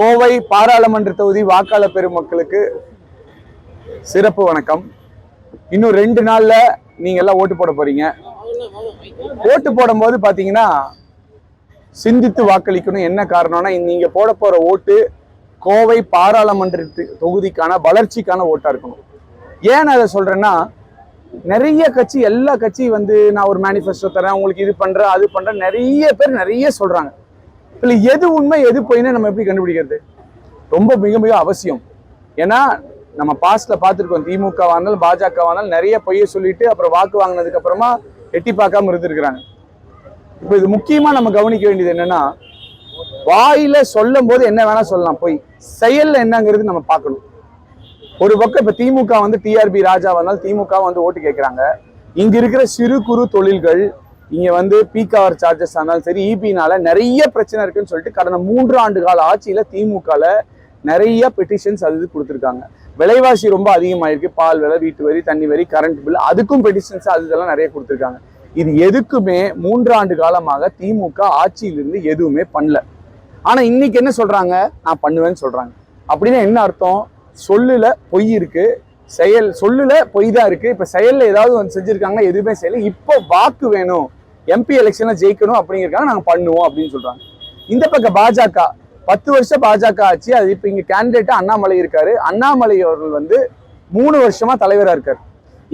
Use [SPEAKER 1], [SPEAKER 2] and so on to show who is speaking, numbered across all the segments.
[SPEAKER 1] கோவை பாராளுமன்ற தொகுதி வாக்காளர் பெருமக்களுக்கு சிறப்பு வணக்கம். இன்னும் ரெண்டு நாள்ல நீங்க எல்லாம் ஓட்டு போட போறீங்க. ஓட்டு போடும்போது பாத்தீங்கன்னா சிந்தித்து வாக்களிக்கணும். என்ன காரணம்னா நீங்க போட போற ஓட்டு கோவை பாராளுமன்ற தொகுதிக்கான வளர்ச்சிக்கான ஓட்டா இருக்கணும். ஏன் அதை சொல்றேன்னா நிறைய கட்சி எல்லா கட்சி வந்து நான் ஒரு மேனிஃபெஸ்டோ தரேன் உங்களுக்கு இது பண்றேன் அது பண்றேன் நிறைய பேர் நிறைய சொல்றாங்க. இல்லை எது உண்மை எது பொய்னு நம்ம எப்படி கண்டுபிடிக்கிறது? ரொம்ப மிக மிக அவசியம். ஏன்னா நம்ம பாஸ்ட்ல பார்த்துருக்கோம் திமுக இருந்தாலும் பாஜக இருந்தாலும் நிறைய பொய்யை சொல்லிட்டு அப்புறம் வாக்கு வாங்கினதுக்கு அப்புறமா எட்டி பார்க்காம இருந்திருக்கிறாங்க. இப்போ இது முக்கியமா நம்ம கவனிக்க வேண்டியது என்னன்னா வாயில சொல்லும் போது என்ன வேணா சொல்லலாம் பொய். செயல்ல என்னங்கிறது நம்ம பார்க்கணும். ஒரு பக்கம் இப்ப திமுக வந்து டிஆர்பி ராஜா வந்தாலும் திமுக வந்து ஓட்டு கேட்கறாங்க இங்க இருக்கிற சிறு குறு தொழில்கள் இங்கே வந்து பீக் அவர் சார்ஜஸ் ஆனாலும் சரி இபினால நிறைய பிரச்சனை இருக்குன்னு சொல்லிட்டு கடந்த மூன்று ஆண்டு கால ஆட்சியில் திமுகவில் நிறைய பெட்டிஷன்ஸ் அது இது கொடுத்துருக்காங்க. விலைவாசி ரொம்ப அதிகமாயிருக்கு. பால் விலை வீட்டு வரி தண்ணி வரி கரண்ட் பில் அதுக்கும் பெட்டிஷன்ஸ் அது இதெல்லாம் நிறைய கொடுத்துருக்காங்க. இது எதுக்குமே மூன்று ஆண்டு காலமாக திமுக ஆட்சியிலிருந்து எதுவுமே பண்ணல. ஆனால் இன்னைக்கு என்ன சொல்கிறாங்க நான் பண்ணுவேன்னு சொல்கிறாங்க அப்படின்னா என்ன அர்த்தம்? சொல்லுல பொய் இருக்கு. செயல் சொல்லுல பொய் தான் இருக்கு. இப்போ செயலில் ஏதாவது வந்து செஞ்சுருக்காங்க எதுவுமே செய்யல. இப்போ வாக்கு வேணும். எம்பி எலெக்ஷன்ல ஜெயிக்கணும் அப்படிங்கிறக்காக நாங்கள் பண்ணுவோம் அப்படின்னு சொல்றாங்க. இந்த பக்கம் பாஜக பத்து வருஷம் பாஜக ஆச்சு. அது இப்போ இங்கே கேண்டிடேட்டா அண்ணாமலை இருக்காரு. அண்ணாமலை அவர்கள் வந்து மூணு வருஷமா தலைவராக இருக்கார்.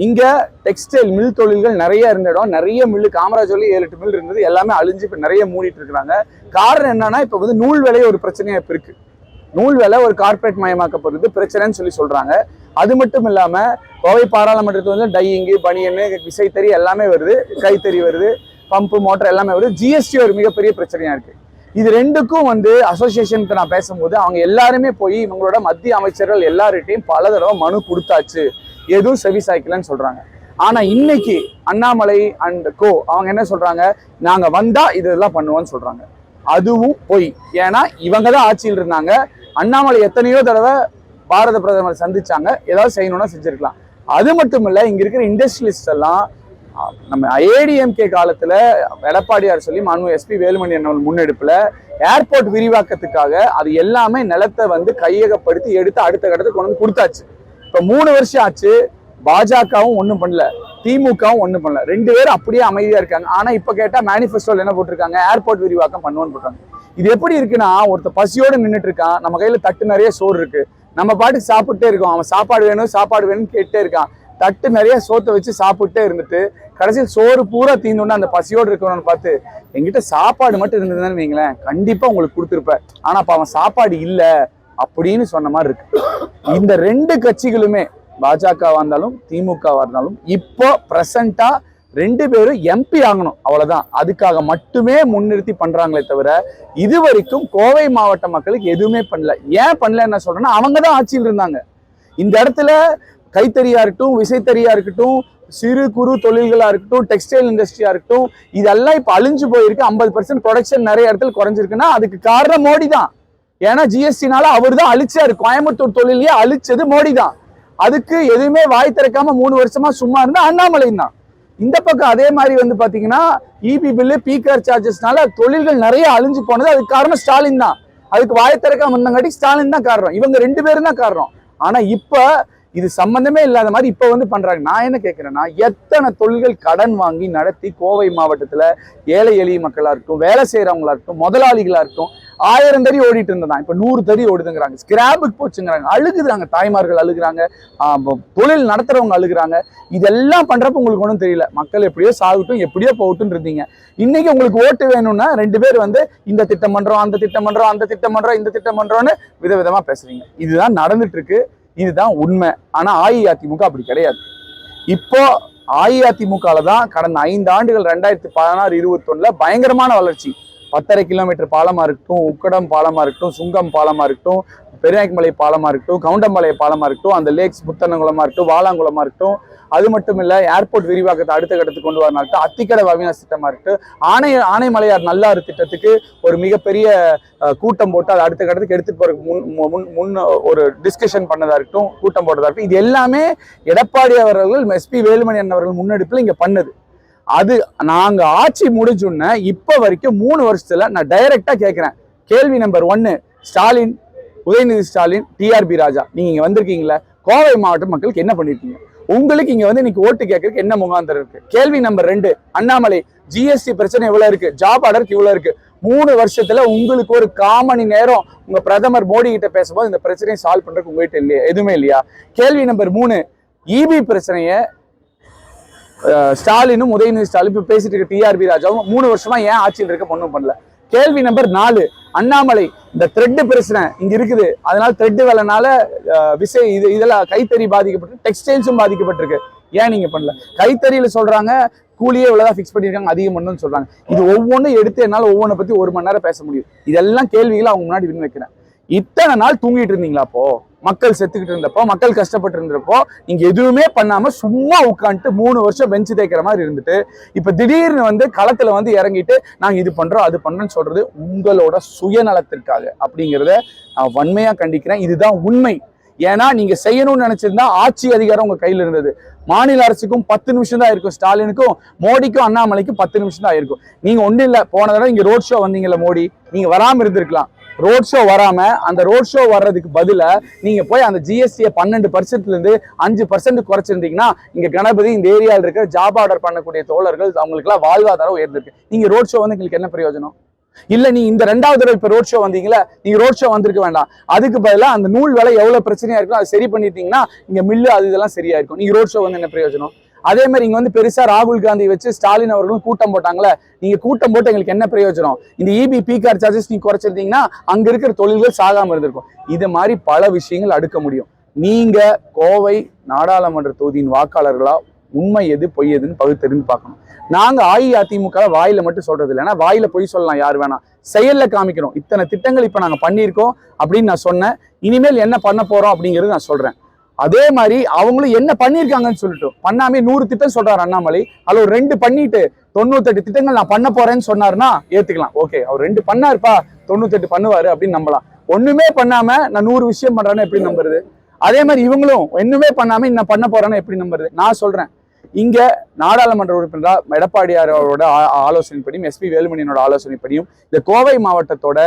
[SPEAKER 1] இங்க டெக்ஸ்டைல் மில் தொழில்கள் நிறைய இருந்த இடம். நிறைய மில்லு காமராஜர்ல ஏழு எட்டு மில் இருந்தது. எல்லாமே அழிஞ்சு இப்போ நிறைய மூடிட்டு இருக்கிறாங்க காரணம் என்னன்னா இப்போ வந்து நூல் விலை ஒரு பிரச்சனையா இப்போ இருக்கு. நூல் விலை ஒரு கார்ப்பரேட் மயமாக்கப்படுறது பிரச்சனைன்னு சொல்லி சொல்றாங்க. அது மட்டும் இல்லாம கோவை பாராளுமன்றத்தில் வந்து டையிங்கு பனியன்னு விசைத்தறி எல்லாமே வருது. கைத்தறி வருது. பம்பு மோட்டர் எல்லாமே வருது. ஜிஎஸ்டி ஒரு மிகப்பெரிய பிரச்சனையாக இருக்குது இது ரெண்டுக்கும் வந்து அசோசியேஷனுக்கு நான் பேசும்போது அவங்க எல்லாருமே போய் இவங்களோட மத்திய அமைச்சர்கள் எல்லார்கிட்டையும் பல தடவை மனு கொடுத்தாச்சு. எதுவும் செவி சாய்க்கலன்னு சொல்கிறாங்க ஆனால் இன்னைக்கு அண்ணாமலை அண்ட் கோ அவங்க என்ன சொல்கிறாங்க நாங்கள் வந்தால் இதெல்லாம் பண்ணுவோம்னு சொல்கிறாங்க அதுவும் பொய். ஏன்னா இவங்க தான் ஆட்சியில் இருந்தாங்க. அண்ணாமலை எத்தனையோ தடவை பாரத பிரதமர் சந்திச்சாங்க. ஏதாவது செய்யணும்னா செஞ்சுருக்கலாம். அது மட்டும் இல்லை இங்கே இருக்கிற இண்டஸ்ட்ரியலிஸ்ட் எல்லாம் நம்ம ஏடிஎம்கே காலத்தில் எடப்பாடியார் சொல்லி மாண்பு எஸ்பி வேலுமணி அண்ணன் முன்னெடுப்பில் ஏர்போர்ட் விரிவாக்கத்துக்காக அது எல்லாமே நிலத்தை வந்து கையகப்படுத்தி எடுத்து அடுத்த கட்டத்துக்கு கொண்டு வந்து கொடுத்தாச்சு. இப்போ மூணு வருஷம் ஆச்சு பாஜகவும் ஒன்றும் பண்ணல திமுகவும் ஒன்றும் பண்ணல. ரெண்டு பேரும் அப்படியே அமைதியாக இருக்காங்க. ஆனால் இப்போ கேட்டால் மேனிஃபெஸ்டோவில் என்ன போட்டிருக்காங்க? ஏர்போர்ட் விரிவாக்கம் பண்ணுவோன்னு போட்டாங்க இது எப்படி இருக்குன்னா ஒருத்தர் பசியோடு நின்றுட்டு இருக்கான். நம்ம கையில் தட்டு நிறைய சோறு இருக்கு. நம்ம பாட்டுக்கு சாப்பிட்டே இருக்கோம். அவன் சாப்பாடு வேணும் சாப்பாடு வேணும்னு கேட்டே இருக்கான். தட்டு நிறைய சோத்தை வச்சு சாப்பிட்டே இருந்துட்டு கடைசியில் சோறு பூரா தீந்தோன்னு அந்த பசியோடு இருக்கணும்னு பார்த்து எங்கிட்ட சாப்பாடு மட்டும் இருந்ததுன்னு வைங்களேன் கண்டிப்பாக உங்களுக்கு கொடுத்துருப்பேன் ஆனால் அப்போ அவன் சாப்பாடு இல்லை அப்படின்னு சொன்ன மாதிரி இருக்கு. இந்த ரெண்டு கட்சிகளுமே பாஜகவா இருந்தாலும் திமுகவாக இருந்தாலும் இப்போ ப்ரெசண்டாக ரெண்டு பேரும் எம்பி ஆகணும் அவ்வளோதான் அதுக்காக மட்டுமே முன்னிறுத்தி பண்றாங்களே தவிர இது வரைக்கும் கோவை மாவட்ட மக்களுக்கு எதுவுமே பண்ணல. ஏன் பண்ணல என்ன சொல்றேன்னா அவங்க தான் ஆட்சியில் இருந்தாங்க. இந்த இடத்துல கைத்தறியா இருக்கட்டும் விசைத்தறியா இருக்கட்டும் சிறு குறு தொழில்களா இருக்கட்டும் டெக்ஸ்டைல் இண்டஸ்ட்ரியா இருக்கட்டும் இதெல்லாம் இப்போ அழிஞ்சு போயிருக்கு. ஐம்பது பர்சன்ட் ப்ரொடக்ஷன் நிறைய இடத்துல குறைஞ்சிருக்குன்னா அதுக்கு காரணம் மோடி தான் ஏன்னா ஜிஎஸ்டினால அவர் தான் அழிச்சாரு. கோயம்புத்தூர் தொழிலையே அழிச்சது மோடி தான் அதுக்கு எதுவுமே வாய் திறக்காம மூணு வருஷமா சும்மா இருந்தா அண்ணாமலை தான் இந்த பக்கம் அதே மாதிரி வந்து பாத்தீங்கன்னா இபி பில்லு பீக்கர் சார்ஜஸ்னால தொழில்கள் நிறைய அழிஞ்சு போனது. அதுக்கு காரணம் ஸ்டாலின் தான். அதுக்கு வாய் திறக்காம இருந்தங்காட்டி ஸ்டாலின் தான் காரணம். இவங்க ரெண்டு பேரும் தான் காரணம். ஆனா இப்ப இது சம்பந்தமே இல்லாத மாதிரி இப்போ வந்து பண்றாங்க. நான் என்ன கேட்கிறேன்னா எத்தனை தொழில்கள் கடன் வாங்கி நடத்தி கோவை மாவட்டத்துல ஏழை எளிய மக்களா இருக்கட்டும் வேலை செய்யறவங்களா இருக்கட்டும் முதலாளிகளா இருக்கட்டும் ஆயிரம் தறி ஓடிட்டு இருந்ததான் இப்போ நூறு தறி ஓடுதுங்கிறாங்க. ஸ்கிராபுக்கு போச்சுங்கிறாங்க. அழுகுறாங்க. தாய்மார்கள் அழுகுறாங்க. தொழில் நடத்துறவங்க அழுகுறாங்க. இதெல்லாம் பண்றப்ப உங்களுக்கு ஒன்றும் தெரியல. மக்கள் எப்படியோ சாகட்டும் எப்படியோ போகட்டும் இருந்தீங்க. இன்னைக்கு உங்களுக்கு ஓட்டு வேணும்னா ரெண்டு பேர் வந்து இந்த திட்டம் பண்றோம் அந்த திட்டம் பண்றோம் அந்த திட்டம் பண்றோம் இந்த திட்டம் பண்றோம்னு விதவிதமா பேசுறீங்க. இதுதான் நடந்துட்டு இருக்கு. இதுதான் உண்மை. ஆனால் அஇஅதிமுக அப்படி கிடையாது. இப்போ அஇஅதிமுகவில் தான் கடந்த ஐந்து ஆண்டுகள் ரெண்டாயிரத்தி பதினாறு இருபத்தொன்னில் பயங்கரமான வளர்ச்சி. பத்தரை கிலோமீட்டர் பாலமாக இருக்கட்டும் உக்கடம் பாலமாக இருக்கட்டும் சுங்கம் பாலமாக இருக்கட்டும் பெரியாய்மலை பாலமாக இருக்கட்டும் கவுண்டம்பாளைய பாலமாக இருக்கட்டும் அந்த லேக்ஸ் புத்தனங்குளமா இருக்கட்டும் வாலாங்குளமா இருக்கட்டும் அது மட்டும் இல்லை ஏர்போர்ட் விரிவாக்கத்தை அடுத்த கட்டத்துக்கு கொண்டு வரனாகட்டும் அத்திக்கடை அவினாசி திட்டமாக இருக்கட்டும் ஆணை ஆனைமலையார் நல்லாறு திட்டத்துக்கு ஒரு மிகப்பெரிய கூட்டம் போட்டு அதை அடுத்த கட்டத்துக்கு எடுத்துட்டு போகிறதுக்கு முன் மு- முன் முன் ஒரு டிஸ்கஷன் பண்ணதாக இருக்கட்டும் கூட்டம் போட்டதாக இருக்கட்டும் இது எல்லாமே எடப்பாடி அவர்கள் எஸ்பி வேலுமணி அண்ணன் அவர்கள் முன்னெடுப்பில் இங்கே பண்ணுது. அது நாங்க ஆட்சி முடிஞ்சுன்ன இப்ப வரைக்கும் மூணு வருஷத்துல நான் டைரக்டா கேட்கிறேன் கேள்வி நம்பர் ஒன்னு ஸ்டாலின் உதயநிதி ஸ்டாலின் டிஆர்பி ராஜா நீங்க இங்க வந்திருக்கீங்களா கோவை மாவட்ட மக்களுக்கு என்ன பண்ணிருக்கீங்க? உங்களுக்கு இங்க வந்து இன்னைக்கு ஓட்டு கேட்கறதுக்கு என்ன முகாந்திரம் இருக்கு? கேள்வி நம்பர் ரெண்டு அண்ணாமலை ஜிஎஸ்டி பிரச்சனை இவ்வளவு இருக்கு? ஜாப் ஆர்டருக்கு இவ்வளவு இருக்கு? மூணு வருஷத்துல உங்களுக்கு ஒரு காமணி நேரம் உங்க பிரதமர் மோடி கிட்ட பேசும்போது இந்த பிரச்சனையை சால்வ் பண்றதுக்கு உங்ககிட்ட இல்லையா? எதுவுமே இல்லையா? கேள்வி நம்பர் மூணு இபி பிரச்சனைய ஸ்டாலினும் உதயநிதி ஸ்டாலின் இப்ப பேசிட்டு இருக்க டிஆர்பி ராஜாவும் மூணு வருஷமா ஏன் ஆட்சியில் இருக்க பொண்ணும் பண்ணல? கேள்வி நம்பர் நாலு. அண்ணாமலை இந்த த்ரெட்டு பிரச்சனை இங்க இருக்குது. அதனால த்ரெட்டு வேலைனால விசை இது இதெல்லாம் கைத்தறி பாதிக்கப்பட்டு டெக்ஸ்டைல்ஸும் பாதிக்கப்பட்டிருக்கு. ஏன் நீங்க பண்ணல? கைத்தறியில சொல்றாங்க கூலியே இவ்வளவுதான் ஃபிக்ஸ் பண்ணியிருக்காங்க அதிகம் பண்ணணும்னு சொல்றாங்க. இது ஒவ்வொன்றும் எடுத்து என்னால் ஒவ்வொன்றை பத்தி ஒரு மணி நேரம் பேச முடியும். இதெல்லாம் கேள்விகளை அவங்க முன்னாடி வின் வைக்கிறேன் இத்தனை நாள் தூங்கிட்டு இருந்தீங்களா அப்போ? மக்கள் செத்துக்கிட்டு இருந்தப்போ மக்கள் கஷ்டப்பட்டு இருந்தப்போ நீங்க எதுவுமே பண்ணாம சும்மா உட்காந்துட்டு மூணு வருஷம் பெஞ்சு தேய்க்கிற மாதிரி இருந்துட்டு இப்ப திடீர்னு வந்து களத்துல வந்து இறங்கிட்டு நாங்க இது பண்றோம் அது பண்றோம்னு சொல்றது உங்களோட சுயநலத்திற்காக அப்படிங்கிறத நான் வன்மையா கண்டிக்கிறேன். இதுதான் உண்மை. ஏன்னா நீங்க செய்யணும்னு நினைச்சிருந்தா ஆட்சி அதிகாரம் உங்க கையில இருந்தது. மாநில அரசுக்கும் பத்து நிமிஷம் தான் இருக்கும். ஸ்டாலினுக்கும் மோடிக்கும் அண்ணாமலைக்கும் பத்து நிமிஷம் தான் இருக்கும். நீங்க ஒன்றும் இல்லை. போன தடவை இங்க ரோட் ஷோ வந்தீங்கல்ல மோடி. நீங்க வராம இருந்திருக்கலாம். ரோட் ஷோ வராம அந்த ரோட் ஷோ வர்றதுக்கு பதிலாக நீங்க போய் அந்த ஜிஎஸ்டியை பன்னெண்டு பர்சன்ட்ல இருந்து அஞ்சு பர்சன்ட் குறைச்சிருந்தீங்கன்னா இங்க கணபதி இந்த ஏரியாவில் இருக்கிற ஜாப் ஆர்டர் பண்ணக்கூடிய தோழர்கள் அவங்களுக்கு எல்லாம் வாழ்வாதாரம் உயர்ந்திருக்கு. நீங்க ரோட் ஷோ வந்து உங்களுக்கு என்ன பிரயோஜனம்? இல்ல நீ இந்த ரெண்டாவது தடவை இப்ப ரோட் ஷோ வந்தீங்களா நீங்க ரோட் ஷோ வந்திருக்க வேண்டாம். அதுக்கு பதிலாக அந்த நூல் விலை எவ்வளவு பிரச்சனையா இருக்கும் அதை சரி பண்ணிட்டீங்கன்னா இங்க மில்லு அது இதெல்லாம் சரியா இருக்கும் நீங்க ரோட் ஷோ வந்து என்ன பிரயோஜனம்? அதே மாதிரி இங்க வந்து பெருசா ராகுல் காந்தி வச்சு ஸ்டாலின் அவர்களும் கூட்டம் போட்டாங்களே நீங்க கூட்டம் போட்டு எங்களுக்கு என்ன பிரயோஜனம்? இந்த இபி பி கார் சார்ஜஸ் நீங்க குறைச்சிருந்தீங்கன்னா அங்க இருக்கிற தொழில்கள் சாகாம இருந்திருக்கும். இது மாதிரி பல விஷயங்கள் அடுக்க முடியும். நீங்க கோவை நாடாளுமன்ற தொகுதியின் வாக்காளர்களா உண்மை எது பொய் எதுன்னு பகுத்தறிந்து பார்க்கணும். நாங்க அஇஅதிமுக வாயில மட்டும் சொல்றது இல்லை. ஏன்னா வாயில பொய் சொல்லலாம் யார் வேணா. செயல்ல காமிக்கிறோம் இத்தனை திட்டங்கள் இப்ப நாங்க பண்ணியிருக்கோம் அப்படின்னு நான் சொன்னேன். இனிமேல் என்ன பண்ண போறோம் அப்படிங்கிறது நான் சொல்றேன். அதே மாதிரி அவங்களும் என்ன பண்ணியிருக்காங்கன்னு சொல்லிட்டு பண்ணாமே நூறு திட்டம் சொல்றாரு அண்ணாமலை. அதில் ஒரு ரெண்டு பண்ணிட்டு தொண்ணூத்தெட்டு திட்டங்கள் நான் பண்ண போறேன்னு சொன்னாருன்னா ஏத்துக்கலாம். ஓகே அவர் ரெண்டு பண்ணாருப்பா தொண்ணூத்தெட்டு பண்ணுவாரு அப்படின்னு நம்பலாம். ஒண்ணுமே பண்ணாம நான் நூறு விஷயம் பண்றேன்னு எப்படி நம்புறது? அதே மாதிரி இவங்களும் ஒண்ணுமே பண்ணாம இன்னும் பண்ண போறேன்னு எப்படி நம்புறது? நான் சொல்றேன். இங்க நாடாளுமன்ற உறுப்பினரா எடப்பாடியார் அவரோட ஆலோசனைப்படியும் எஸ்பி வேலுமணியனோட ஆலோசனைப்படியும் இந்த கோவை மாவட்டத்தோட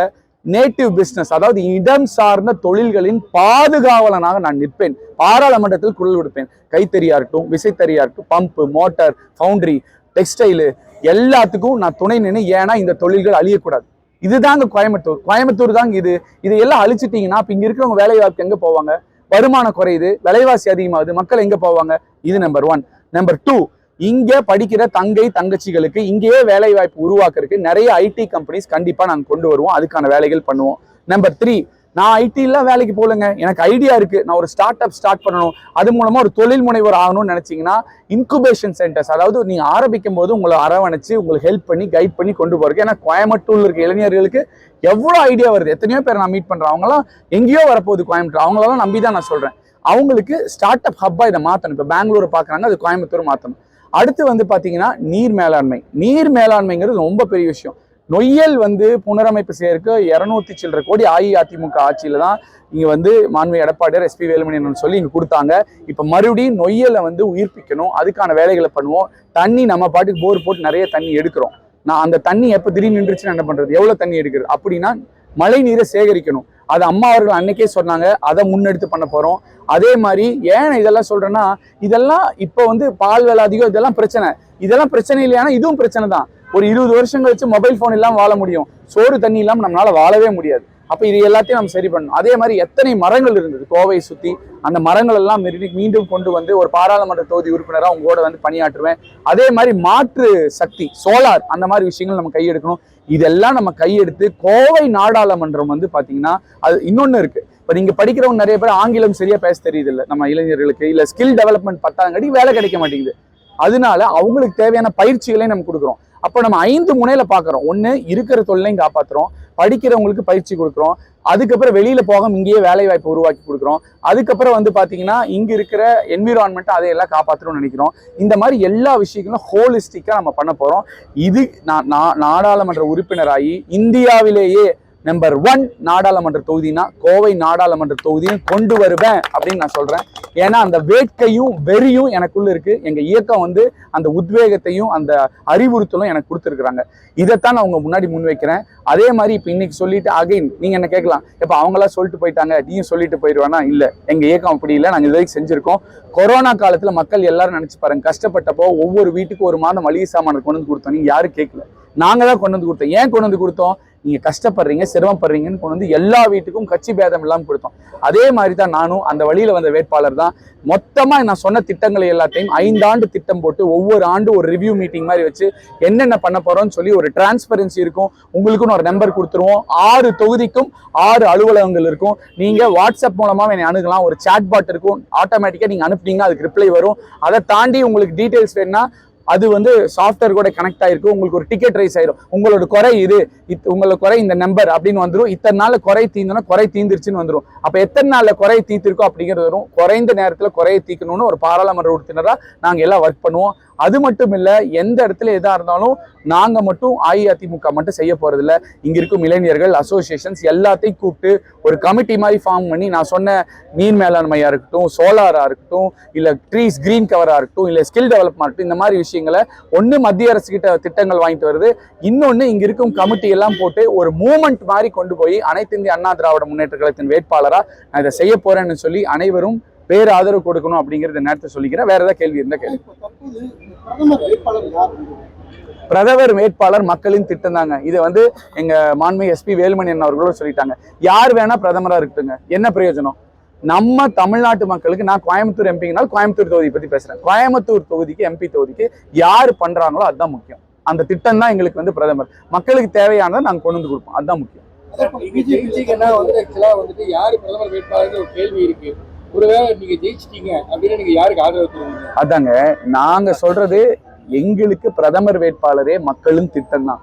[SPEAKER 1] நேட்டிவ் பிஸ்னஸ் அதாவது இடம் சார்ந்த தொழில்களின் பாதுகாவலனாக நான் நிற்பேன். பாராளுமன்றத்தில் குரல் கொடுப்பேன். கைத்தறியா இருக்கட்டும் விசைத்தறியா இருக்கட்டும் பம்பு மோட்டார் ஃபவுண்டரி டெக்ஸ்டைலு எல்லாத்துக்கும் நான் துணை நின்று ஏன்னா இந்த தொழில்கள் அழியக்கூடாது. இதுதாங்க கோயம்புத்தூர். கோயம்புத்தூர் தாங்க இது. இதையெல்லாம் அழிச்சிட்டிங்கன்னா இப்போ இங்கே இருக்கிறவங்க வேலை வாய்ப்பு போவாங்க? வருமானம் குறையுது விலைவாசி அதிகமாகுது மக்கள் எங்கே போவாங்க? இது நம்பர் ஒன் நம்பர் டூ இங்கே படிக்கிற தங்கை தங்கச்சிகளுக்கு இங்கேயே வேலை வாய்ப்பு உருவாக்குறதுக்கு நிறைய ஐடி கம்பெனிஸ் கண்டிப்பாக நாங்கள் கொண்டு வருவோம். அதுக்கான வேலைகள் பண்ணுவோம். நம்பர் த்ரீ நான் ஐடிலாம் வேலைக்கு போகலங்க. எனக்கு ஐடியா இருக்குது நான் ஒரு ஸ்டார்ட் அப் ஸ்டார்ட் பண்ணணும். அது மூலமாக ஒரு தொழில் முனைவர் ஆகணும்னு நினச்சிங்கன்னா இன்குபேஷன் சென்டர்ஸ் அதாவது நீங்கள் ஆரம்பிக்கும் போது உங்களை அரவணைச்சு உங்களுக்கு ஹெல்ப் பண்ணி கைட் பண்ணி கொண்டு போகிறதுக்கு ஏன்னா கோயம்புத்தூரில் இருக்க இளைஞர்களுக்கு எவ்வளோ ஐடியா வருது? எத்தனையோ பேர் நான் மீட் பண்ணுறேன் அவங்களாம் எங்கேயோ வரப்போகுது கோயம்புத்தூர். அவங்களெல்லாம் நம்பி தான் நான் சொல்கிறேன் அவங்களுக்கு ஸ்டார்ட் அப் ஹப்பாக இதை மாற்றணும் இப்போ பெங்களூர் பார்க்குறாங்க அது கோயம்புத்தூர் மாற்றணும் அடுத்து வந்து பார்த்தீங்கன்னா நீர் மேலாண்மை. நீர் மேலாண்மைங்கிறது ரொம்ப பெரிய விஷயம். நொய்யல் வந்து புனரமைப்பு செய்யறதுக்கு இரநூத்தி சில்லற கோடி அஇஅதிமுக ஆட்சியில் தான் இங்கே வந்து மாண்பு எடப்பாடியார் எஸ்பி வேலுமணியன் சொல்லி இங்கே கொடுத்தாங்க. இப்போ மறுபடியும் நொய்யலை வந்து உயிர்ப்பிக்கணும். அதுக்கான வேலைகளை பண்ணுவோம். தண்ணி நம்ம பாட்டுக்கு போர் போட்டு நிறைய தண்ணி எடுக்கிறோம். நான் அந்த தண்ணி எப்போ திடீர்னு நின்றுச்சுன்னா என்ன பண்ணுறது எவ்வளோ தண்ணி எடுக்கிறது? அப்படின்னா மழை நீரை சேகரிக்கணும். அது அம்மா அவர்கள் அன்னைக்கே சொன்னாங்க அதை முன்னெடுத்து பண்ண போகிறோம் அதே மாதிரி ஏன் இதெல்லாம் சொல்கிறேன்னா இதெல்லாம் இப்போ வந்து பால் விலை அதிகம் இதெல்லாம் பிரச்சனை. இதெல்லாம் பிரச்சனை இல்லையானா இதுவும் பிரச்சனை தான் ஒரு இருபது வருஷம் கழிச்சு மொபைல் ஃபோன் இல்லாமல் வாழ முடியும். சோறு தண்ணி இல்லாமல் நம்மளால வாழவே முடியாது. அப்போ இது எல்லாத்தையும் நம்ம சரி பண்ணணும். அதே மாதிரி எத்தனை மரங்கள் இருந்தது? கோவையை சுற்றி அந்த மரங்கள் எல்லாம் மீண்டும் கொண்டு வந்து ஒரு பாராளுமன்ற தொகுதி உறுப்பினராக உங்களோட வந்து பணியாற்றுவேன். அதே மாதிரி மாற்று சக்தி சோலார் அந்த மாதிரி விஷயங்கள் நம்ம கையெடுக்கணும் இதெல்லாம் நம்ம கையெடுத்து கோவை நாடாளுமன்றம் வந்து பார்த்தீங்கன்னா அது இன்னொன்று இருக்குது இப்போ நீங்கள் படிக்கிறவங்க நிறைய பேர் ஆங்கிலம் சரியாக பேச தெரியுது நம்ம இளைஞர்களுக்கு. இல்லை ஸ்கில் டெவலப்மெண்ட் பத்தாங்கடி வேலை கிடைக்க மாட்டேங்குது. அதனால அவங்களுக்கு தேவையான பயிற்சிகளையும் நம்ம கொடுக்குறோம். அப்போ நம்ம ஐந்து முனையில் பார்க்குறோம் ஒன்று இருக்கிற தொழிலையும் காப்பாற்றுறோம் படிக்கிறவங்களுக்கு பயிற்சி கொடுக்குறோம். அதுக்கப்புறம் வெளியில் போக இங்கேயே வேலை வாய்ப்பு உருவாக்கி கொடுக்குறோம். அதுக்கப்புறம் வந்து பார்த்தீங்கன்னா இங்கே இருக்கிற என்விரான்மெண்ட் அதையெல்லாம் காப்பாற்றணும்னு நினைக்கிறோம். இந்த மாதிரி எல்லா விஷயங்களும் ஹோலிஸ்டிக்காக நம்ம பண்ண போகிறோம் இது நான் நாடாளுமன்ற உறுப்பினராகி இந்தியாவிலேயே நம்பர் ஒன் நாடாளுமன்ற தொகுதினா கோவை நாடாளுமன்ற தொகுதியும் கொண்டு வருவேன் அப்படின்னு நான் சொல்கிறேன் ஏன்னா அந்த வேட்கையும் வெறியும் எனக்குள்ள இருக்கு. எங்கள் இயக்கம் வந்து அந்த உத்வேகத்தையும் அந்த அறிவுறுத்தலும் எனக்கு கொடுத்துருக்குறாங்க. இதைத்தான் நான் உங்க முன்னாடி முன்வைக்கிறேன். அதே மாதிரி இப்போ இன்னைக்கு சொல்லிட்டு அகைன் நீங்கள் என்ன கேட்கலாம்? இப்போ அவங்களா சொல்லிட்டு போயிட்டாங்க? நீயும் சொல்லிட்டு போயிடுவானா? இல்லை. எங்கள் இயக்கம் அப்படி இல்லை. நாங்கள் இது வரைக்கும் கொரோனா காலத்தில் மக்கள் எல்லாரும் நினச்சி பாருங்க. கஷ்டப்பட்டப்போ ஒவ்வொரு வீட்டுக்கும் ஒரு மாதம் மளிகை சாமானை கொண்டு வந்து கொடுத்தோம். நீங்கள் யாரும் கேட்கல. நாங்கள் தான் கொண்டு வந்து கொடுத்தோம். ஏன் கொண்டு வந்து கொடுத்தோம்? நீங்கள் கஷ்டப்படுறீங்க சிரமப்படுறீங்கன்னு கொண்டு வந்து எல்லா வீட்டுக்கும் கட்சி பேதம் இல்லாமல் கொடுத்தோம். அதே மாதிரி தான் நானும் அந்த வழியில் வந்த வேட்பாளர் தான். மொத்தமாக நான் சொன்ன திட்டங்களை எல்லாத்தையும் ஐந்தாண்டு திட்டம் போட்டு ஒவ்வொரு ஆண்டு ஒரு ரிவ்யூ மீட்டிங் மாதிரி வச்சு என்னென்ன பண்ண போகிறோம்னு சொல்லி ஒரு டிரான்ஸ்பரன்சி இருக்கும். உங்களுக்குன்னு ஒரு நம்பர் கொடுத்துருவோம். ஆறு தொகுதிக்கும் ஆறு அலுவலகங்கள் இருக்கும். நீங்கள் வாட்ஸ்அப் மூலமாக என்னை அணுகலாம். ஒரு சாட்பாட் இருக்கும். ஆட்டோமேட்டிக்காக நீங்கள் அனுப்புனீங்க அதுக்கு ரிப்ளை வரும். அதை தாண்டி உங்களுக்கு டீட்டெயில்ஸ் வேணும்னா அது வந்து சாஃப்ட்வேர் கூட கனெக்ட் ஆகிருக்கு உங்களுக்கு ஒரு டிக்கெட் ரைஸ் ஆயிரும். உங்களோட குறை இது. இத் உங்களோட குறை இந்த நம்பர் அப்படின்னு வந்துடும் இத்தனை நாள் குறை தீர்ந்தோன்னா குறை தீந்துருச்சுன்னு வந்துடும் அப்போ எத்தனை நாளில் குறை தீர்த்திருக்கோம் அப்படிங்கிறது வரும். குறைந்த நேரத்தில் குறையை தீர்க்கணும்னு ஒரு பாராளுமன்ற உறுப்பினராக நாங்கள் எல்லாம் ஒர்க் பண்ணுவோம். அது மட்டும் இல்லை எந்த இடத்துல எதாக இருந்தாலும் நாங்கள் மட்டும் அஇஅதிமுக மட்டும் செய்ய போகிறதில்ல இங்கே இருக்கும் இளைஞர்கள் அசோசியேஷன்ஸ் எல்லாத்தையும் கூப்பிட்டு ஒரு கமிட்டி மாதிரி ஃபார்ம் பண்ணி நான் சொன்ன நீர் மேலாண்மையாக இருக்கட்டும் சோலாராக இருக்கட்டும் இல்லை ட்ரீஸ் க்ரீன் கவராக இருக்கட்டும் இல்லை ஸ்கில் டெவலப்மெண்ட் இந்த மாதிரி விஷயங்களை ஒன்று மத்திய அரசு கிட்ட திட்டங்கள் வாங்கிட்டு வருது. இன்னொன்று இங்கே இருக்கும் கமிட்டி எல்லாம் போட்டு ஒரு மூமெண்ட் மாதிரி கொண்டு போய் அனைத்து இந்திய அண்ணா திராவிட முன்னேற்ற கழகத்தின் வேட்பாளராக நான் இதை செய்ய போகிறேன்னு சொல்லி அனைவரும் பேர் ஆதரவு கொடுக்கணும் அப்படிங்கறத நேரத்தை சொல்லிக்கிறேன். வேற ஏதாவது கேள்வி இருந்தா கேள்வி
[SPEAKER 2] பிரதமர் வேட்பாளர்
[SPEAKER 1] மக்களின் திட்டம் தாங்க. இதை வந்து எங்க மாண்பு எஸ்பி வேலுமணி அண்ணன் அவர்களோட சொல்லிட்டாங்க. யார் வேணா பிரதமரா இருக்கட்டுங்க என்ன பிரயோஜனம்? நம்ம தமிழ்நாட்டு மக்களுக்கு நான் கோயம்புத்தூர் எம்பிங்கனால கோயம்புத்தூர் தொகுதி பத்தி பேசுறேன். கோயம்புத்தூர் தொகுதிக்கு எம்பி தொகுதிக்கு யார் பண்றாங்களோ அதுதான் முக்கியம். அந்த திட்டம் தான் எங்களுக்கு வந்து பிரதமர். மக்களுக்கு தேவையானதை நாங்க கொண்டு வந்து கொடுப்போம். அதுதான் முக்கியம்.
[SPEAKER 2] நீங்க வந்து ஆக்சுவலா வந்துட்டு யார் பிரதமர் வேட்பாளர் ஒரு கேள்வி இருக்கு. ஒருவேளை நீங்க ஜெயிச்சிட்டீங்க அப்படின்னு நீங்க யாருக்கு ஆதரவு தருவீங்க?
[SPEAKER 1] அதாங்க நாங்க சொல்றது எங்களுக்கு பிரதமர் வேட்பாளரே மக்களின் திட்டம் தான்.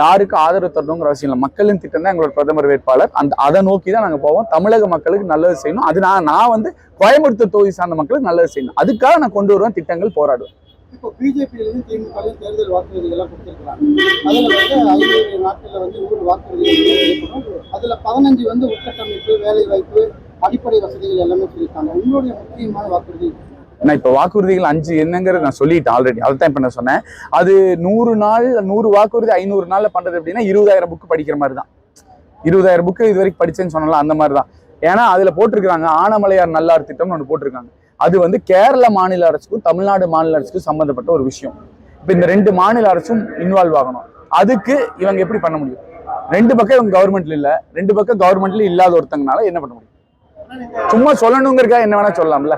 [SPEAKER 1] யாருக்கு ஆதரவு தரணுங்கிற அவசியம் இல்லை. மக்களின் திட்டம் தான் எங்களோட பிரதமர் வேட்பாளர். அந்த அதை நோக்கி தான் நாங்க போவோம். தமிழக மக்களுக்கு நல்லது செய்யணும். அது நான் நான் வந்து கோயம்புத்தூர் தொகுதி சார்ந்த மக்களுக்கு நல்லது செய்யணும். அதுக்காக நான் கொண்டு வருவேன் திட்டங்கள் போராடுவேன்.
[SPEAKER 2] இப்போ பிஜேபியிலிருந்து தேர்தல் வாக்குறுதிகள் எல்லாம் கொடுத்துருக்காங்க அதுல வந்து ஐநூறு நாட்கள்ல வந்து நூறு வாக்குறுதிகள் செய்யப்படும் அதுல பதினஞ்சு வந்து உட்கட்டமைப்பு வேலை வாய்ப்பு அடிப்படை வசதிகள் எல்லாமே சொல்லியிருக்காங்க. உங்களுடைய முக்கியமான வாக்குறுதி?
[SPEAKER 1] நான் இப்போ வாக்குறுதிகள் அஞ்சு என்னங்கிறது நான் சொல்லிட்டேன் ஆல்ரெடி அதை தான் இப்போ நான் சொன்னேன். அது நூறு நாள் நூறு வாக்குறுதி ஐநூறு நாள்ல பண்றது அப்படின்னா இருபதாயிரம் புக்கு படிக்கிற மாதிரி தான் இருபதாயிரம் புக்கு இது வரைக்கும் படிச்சேன்னு சொன்னலாம் அந்த மாதிரி தான் ஏன்னா அதுல போட்டிருக்காங்க ஆனமலையார் நல்லார் திட்டம்னு ஒன்று போட்டிருக்காங்க. அது வந்து கேரள மாநில அரசுக்கும் தமிழ்நாடு மாநில அரசுக்கும் சம்மந்தப்பட்ட ஒரு விஷயம். இப்போ இந்த ரெண்டு மாநில அரசும் இன்வால்வ் ஆகணும். அதுக்கு இவங்க எப்படி பண்ண முடியும்? ரெண்டு பக்கம் இவங்க கவர்மெண்ட்ல இல்ல ரெண்டு பக்கம் கவர்மெண்ட்ல இல்லாத ஒருத்தங்கனால என்ன பண்ண முடியும்? சும்மா சொல்லணுங்கிறக்காக என்ன வேணா சொல்லலாம்ல.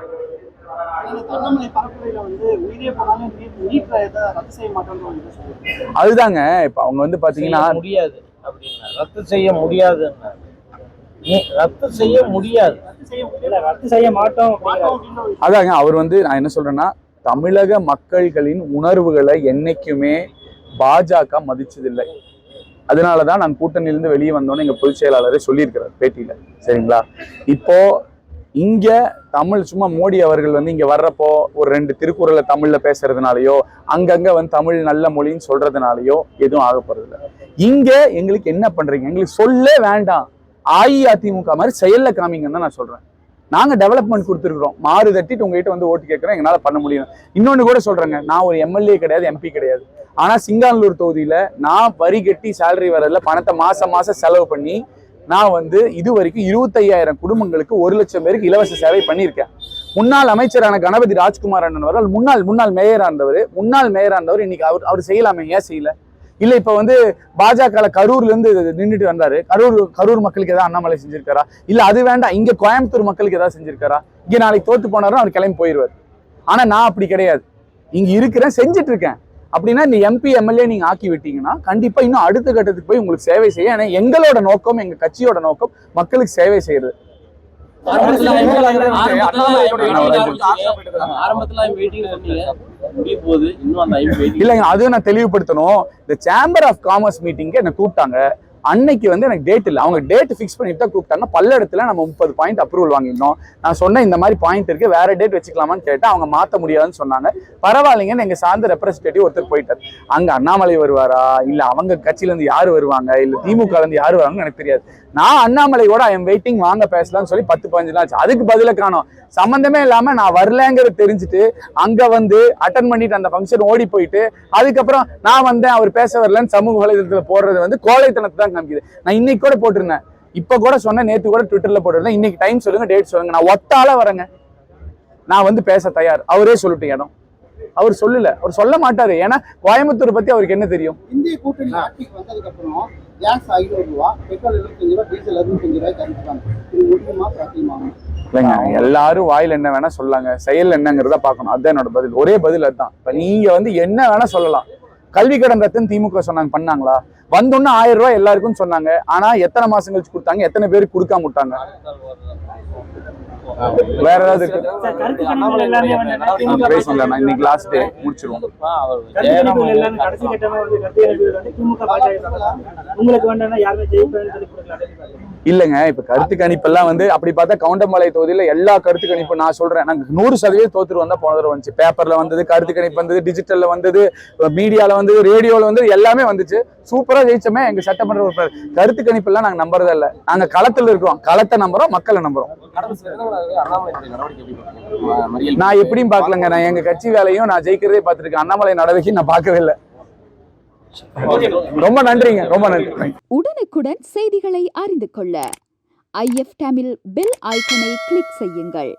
[SPEAKER 1] அதுதாங்க இப்ப அவங்க வந்து பாத்தீங்கன்னா
[SPEAKER 3] முடியாது ரத்து செய்ய முடியாதுன்னா நீ ரத்து செய்ய முடியாது.
[SPEAKER 2] ரத்து செய்ய மாட்டோம்
[SPEAKER 1] அதாங்க அவர் வந்து நான் என்ன சொல்றேன்னா தமிழக மக்கள்களின் உணர்வுகளை என்னைக்குமே பாஜக மதிச்சதில்லை. அதனாலதான் நான் கூட்டணியிலேருந்து வெளியே வந்தோன்னு எங்க பொதுச் செயலாளரே சொல்லியிருக்கிறார் பேட்டியில். சரிங்களா? இப்போ இங்க தமிழ் சும்மா மோடி அவர்கள் வந்து இங்க வர்றப்போ ஒரு ரெண்டு திருக்குறளை தமிழ்ல பேசுறதுனாலயோ அங்கங்க வந்து தமிழ் நல்ல மொழின்னு சொல்றதுனாலயோ எதுவும் ஆக போறதில்ல. இங்க எங்களுக்கு என்ன பண்றீங்க? எங்களுக்கு சொல்ல வேண்டாம். அஇஅதிமுக மாதிரி செயலில் காமிங்கன்னு தான் நான் சொல்றேன். நாங்க டெவலப்மெண்ட் கொடுத்துருக்குறோம். மாறு தட்டிட்டு உங்ககிட்ட வந்து ஓட்டு கேட்குறோம் எங்களால பண்ண முடியும் இன்னொன்னு கூட சொல்கிறேங்க நான் ஒரு எம்எல்ஏ கிடையாது எம்பி கிடையாது. ஆனால் சிங்கானூர் தொகுதியில் நான் வரி கட்டி சேலரி வரதில் பணத்தை மாதம் மாதம் செலவு பண்ணி நான் வந்து இது வரைக்கும் இருபத்தையாயிரம் குடும்பங்களுக்கு ஒரு லட்சம் பேருக்கு இலவச சேவை பண்ணியிருக்கேன். முன்னாள் அமைச்சரான கணபதி ராஜ்குமார் அண்ணன் அவர்கள் முன்னாள் முன்னாள் மேயராக இருந்தவர் முன்னாள் மேயராக இருந்தவர் இன்னைக்கு அவர் அவர் செய்யலாமே ஏன் செய்யல? இல்லை இப்போ வந்து பாஜக கரூர்லேருந்து நின்றுட்டு வந்தார். கரூர் கரூர் மக்களுக்கு எதாவது அண்ணாமலை செஞ்சிருக்காரா? இல்லை அது வேண்டாம். இங்கே கோயம்புத்தூர் மக்களுக்கு ஏதாவது செஞ்சிருக்காரா? இங்கே நாளைக்கு தோத்து போனாரும் அவர் கிளம்பி போயிடுவார் ஆனால் நான் அப்படி கிடையாது. இங்கே இருக்கிறேன் செஞ்சுட்டு இருக்கேன். அப்படின்னா இந்த எம்பி எம்எல்ஏ நீங்க ஆக்கி விட்டீங்கன்னா கண்டிப்பா இன்னும் அடுத்த கட்டத்துக்கு போய் உங்களுக்கு சேவை செய்ய ஏன்னா எங்களோட நோக்கம் எங்க கட்சியோட நோக்கம் மக்களுக்கு சேவை செய்யறது இல்லைங்க அதுவும் நான் தெளிவுபடுத்தணும் இந்த சேம்பர் ஆஃப் காமர்ஸ் மீட்டிங்க்கு என்னை கூப்பிட்டாங்க அன்னைக்கு வந்து எனக்கு டேட் இல்லை. அவங்க டேட் ஃபிக்ஸ் பண்ணிட்டு தான் கூப்பிட்டாங்க பல்லடத்துல நம்ம முப்பது பாயிண்ட் அப்ரூவல் வாங்கிருந்தோம் நான் சொன்னேன் இந்த மாதிரி பாயிண்ட் இருக்கு. வேற டேட் வச்சுக்கலாமான்னு கேட்டேன். அவங்க மாற்ற முடியாதுன்னு சொன்னாங்க. பரவாயில்லைங்கன்னு எங்க சார்ந்த ரெப்ரஸன்டேட்டிவ் ஒருத்தர் போயிட்டார். அங்க அண்ணாமலை வருவாரா? இல்ல அவங்க கட்சியில இருந்து யாரு வருவாங்க? இல்ல திமுக இருந்து யாரு வருவாங்கன்னு எனக்கு தெரியாது. நான் அண்ணாமலையோட ஐ எம் வெயிட்டிங் வாங்க பேசலாம்னு சொல்லி பத்து பதினஞ்சு நாள் ஆச்சு. அதுக்கு பதில காணும். சம்பந்தமே இல்லாம நான் வரலங்கிறது தெரிஞ்சுட்டு அங்க வந்து அட்டன் பண்ணிட்டு அந்த ஃபங்க்ஷன் ஓடி போயிட்டு அதுக்கப்புறம் நான் வந்தேன் அவர் பேச வரலன்னு சமூக வலைதளத்துல போடுறது வந்து கோழைத்தனத்தை தான் காமிக்குது. நான் இன்னைக்கு கூட போட்டிருந்தேன். இப்ப கூட சொன்னேன் நேத்து கூட ட்விட்டர்ல போட்டிருந்தேன். இன்னைக்கு டைம் சொல்லுங்க டேட் சொல்லுங்க. நான் ஒத்தால வரேங்க. நான் வந்து பேச தயார். அவரே சொல்லிட்டு இடம். அவர் சொல்லல. அவர் சொல்ல மாட்டாரு. ஏன்னா கோயம்புத்தூர் பத்தி அவருக்கு என்ன தெரியும்?
[SPEAKER 2] இந்திய கூட்டணி வந்ததுக்கு அப்புறம் கேஸ் ஐநூறு ரூபா பெட்ரோல் இருபத்தஞ்சு ரூபா டீசல் அறுபத்தஞ்சு ரூபாய்க்கு அறிவிச்சாங்க இது முடியுமா சாத்தியமாகும்
[SPEAKER 1] இல்லைங்க எல்லாரும் வாயில் என்ன வேணா சொல்லாங்க செயல் என்னங்கிறத பார்க்கணும். அதுதான் என்னோட பதில். ஒரே பதில் அதுதான். இப்போ நீங்க வந்து என்ன வேணா சொல்லலாம். கல்வி கடன் ரத்துன்னு திமுக சொன்னாங்க பண்ணாங்களா? வந்தோன்னு ஆயிரம் ரூபாய் எல்லாருக்கும் சொன்னாங்க. ஆனா எத்தனை மாசம் கழிச்சு கொடுத்தாங்க எத்தனை பேருக்கு கொடுக்காம விட்டாங்க? வேற ஏதாவது நான் இன்னைக்கு லாஸ்ட் டே முடிச்சிருவோம்.
[SPEAKER 4] உங்களுக்கு வேண்டாம்னா யாருமே ஜெயிப்பேன்னு சொல்லி கொடுக்கலாம்
[SPEAKER 1] இல்லைங்க இப்ப கருத்து கணிப்பெல்லாம் வந்து அப்படி பார்த்தா கவுண்டமலை தொகுதியில எல்லா கருத்து கணிப்பு நான் சொல்றேன். நாங்க நூறு சதவீதம் தோத்துரு வந்தா போன தடவை வந்துச்சு. பேப்பர்ல வந்தது கருத்து கணிப்பு வந்தது டிஜிட்டல்ல வந்தது மீடியால வந்தது ரேடியோல வந்தது எல்லாமே வந்துச்சு. சூப்பரா ஜெயிச்சோமே எங்க சட்டமன்ற உறுப்பினர். கருத்து கணிப்பெல்லாம் நாங்க நம்புறதே இல்ல. நாங்க களத்துல இருக்கிறோம். களத்தை நம்புறோம் மக்களை நம்புறோம்.
[SPEAKER 5] கடந்த சில தினங்களாகவே அண்ணாமலையுடைய நடவடிக்கை எப்படி பாக்குறீங்க? ம- மறியல்.
[SPEAKER 1] நான் எப்படியும் பார்க்கலங்க. நான் எங்க கட்சி வேலையும் நான் ஜெயிக்கிறதே பார்த்திருக்கேன். அண்ணாமலை நடவடிக்கை நான் பார்க்கவே இல்லை. ரொம்ப நன்றிங்க ரொம்ப நன்றி.
[SPEAKER 6] உடனுக்குடன் செய்திகளை அறிந்து கொள்ள ஐஎஃப் தமிழ் பெல் ஐக்கனை கிளிக் செய்யுங்கள்.